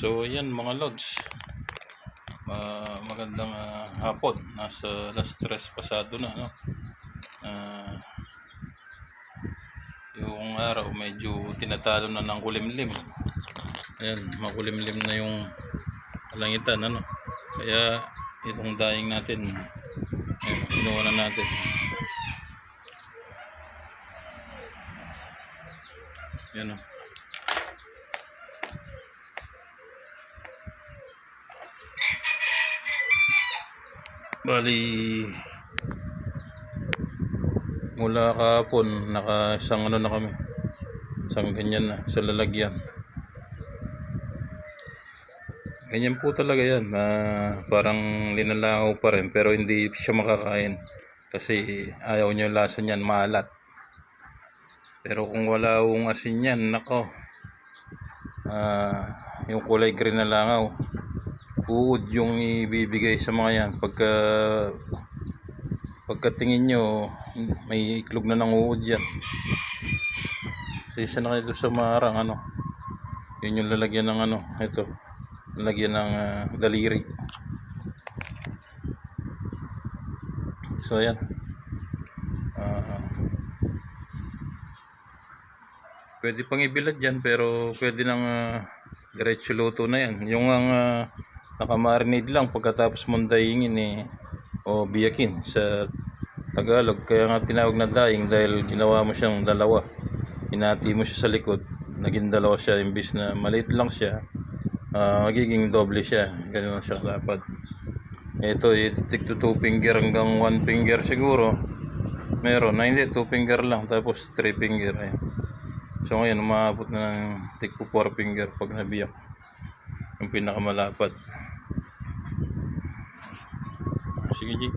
So, ayan mga lods. Ah, magandang ah, hapon. Nasa last stress pasado na, no? Ah, yung araw medyo tinatalo na ng kulimlim. Ayan, makulimlim na yung kalangitan, ano? Kaya itong daing natin, ayan, kinuha na natin. Yan o. Bali, mula kahapon, naka isang ano na kami. Isang ganyan na, sa lalagyan. Ganyan po talaga yan. ah, parang linalaho pa rin, pero hindi siya makakain. Kasi ayaw niya lasa niyan, maalat. Pero kung wala yung asin yan, nako. Ah, yung kulay green na langaw. Uod yung ibibigay sa mga yan. Pagka pagkatingin nyo, may iklog na ng uod yan. Kasi isa na kayo sa marang ano. Yun yung lalagyan ng ano, ito. Lalagyan ng ah, daliri. So ayan. Ah, Pwede pang ibilad yan pero pwede nang uh, diretso luto na yan. Yung ang uh, nakamarinade lang pagkatapos mong dayingin eh, o biyakin sa Tagalog. Kaya nga tinawag na daing dahil ginawa mo siyang dalawa. Hinati mo siya sa likod. Naging dalawa siya imbis na maliit lang siya. ah, magiging doble siya. Ganun siya dapat. Ito, ititik to two finger hanggang one finger siguro. Meron. Na hindi, two finger lang. Tapos three finger. Ayan. So ngayon, umabot na ng tig po 4 finger pag nabiyak. Yung pinakamalapad. следующий день.